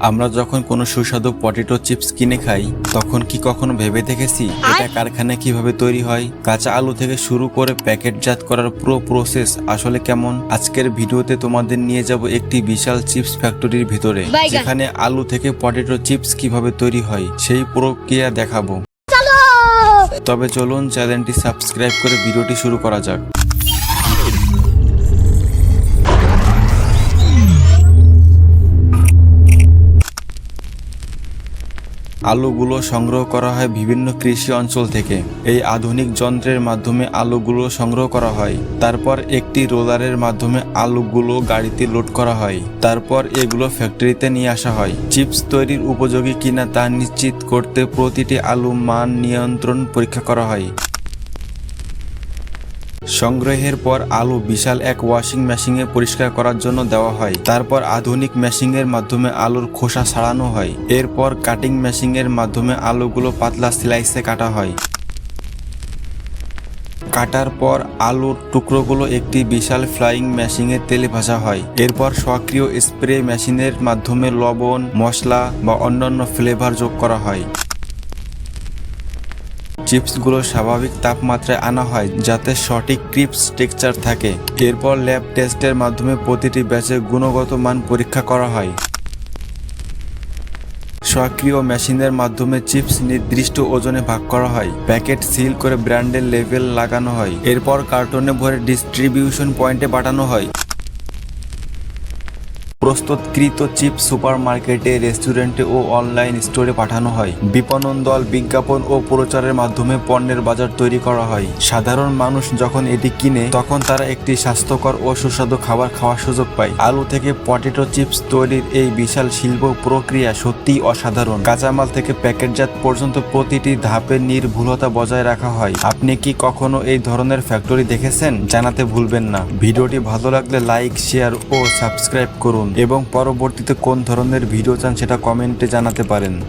আমরা যখন কোনো সুস্বাদু পটেটো চিপস কিনে খাই তখন কি কখনো ভেবে দেখেছি? এটা কারখানায় কীভাবে তৈরি হয়? কাঁচা আলু থেকে শুরু করে প্যাকেটজাত করার পুরো প্রসেস আসলে কেমন? আজকের ভিডিওতে তোমাদের নিয়ে যাব একটি বিশাল চিপস ফ্যাক্টরির ভিতরে যেখানে আলু থেকে পটেটো চিপস কীভাবে তৈরি হয় সেই প্রক্রিয়া দেখাবো। তবে চলুন চ্যানেলটি সাবস্ক্রাইব করে ভিডিওটি শুরু করা যাক। আলুগুলো সংগ্রহ করা হয় বিভিন্ন কৃষি অঞ্চল থেকে। এই আধুনিক যন্ত্রের মাধ্যমে আলুগুলো সংগ্রহ করা হয়। তারপর একটি রোলারের মাধ্যমে আলুগুলো গাড়িতে লোড করা হয়। তারপর এগুলো ফ্যাক্টরিতে নিয়ে আসা হয়। চিপস তৈরির উপযোগী কিনা তা নিশ্চিত করতে প্রতিটি আলু মান নিয়ন্ত্রণ পরীক্ষা করা হয়। সংগ্রহের পর আলু বিশাল এক ওয়াশিং মেশিনে পরিষ্কার করার জন্য দেওয়া হয়। তারপর আধুনিক মেশিনের মাধ্যমে আলুর খোসা ছাড়ানো হয়। এরপর কাটিং মেশিনের মাধ্যমে আলুগুলো পাতলা স্লাইসে কাটা হয়। কাটার পর আলুর টুকরোগুলো একটি বিশাল ফ্লাইং মেশিনে তেলে ভাজা হয়। এরপর সক্রিয় স্প্রে মেশিনের মাধ্যমে লবণ, মশলা বা অন্যান্য ফ্লেভার যোগ করা হয়। চিপসগুলো স্বাভাবিক তাপমাত্রায় আনা হয় যাতে সঠিক ক্রিপস টেক্সচার থাকে। এরপর ল্যাব টেস্টের মাধ্যমে প্রতিটি ব্যাচের গুণগত মান পরীক্ষা করা হয়। সক্রিয় মেশিনের মাধ্যমে চিপস নির্দিষ্ট ওজনে ভাগ করা হয়। প্যাকেট সিল করে ব্র্যান্ডের লেভেল লাগানো হয়। এরপর কার্টনে ভরে ডিস্ট্রিবিউশন পয়েন্টে পাঠানো হয়। প্রস্তুতকৃত চিপ সুপারমার্কেটে, রেস্টুরেন্টে ও অনলাইন স্টোরে পাঠানো হয়। বিপণন দল বিজ্ঞাপন ও প্রচারের মাধ্যমে পণ্যের বাজার তৈরি করা হয়। সাধারণ মানুষ যখন এটি কিনে, তখন তারা একটি স্বাস্থ্যকর ও সুস্বাদু খাবার খাওয়ার সুযোগ পায়। আলু থেকে পটেটো চিপস তৈরির এই বিশাল শিল্প প্রক্রিয়া সত্যিই অসাধারণ। কাঁচামাল থেকে প্যাকেটজাত পর্যন্ত প্রতিটি ধাপে নির্ভুলতা বজায় রাখা হয়। আপনি কি কখনো এই ধরনের ফ্যাক্টরি দেখেছেন? জানাতে ভুলবেন না। ভিডিওটি ভালো লাগলে লাইক, শেয়ার ও সাবস্ক্রাইব করুন। এবং পরবর্তীতে কোন ধরনের ভিডিও চান সেটা কমেন্টে জানাতে পারেন।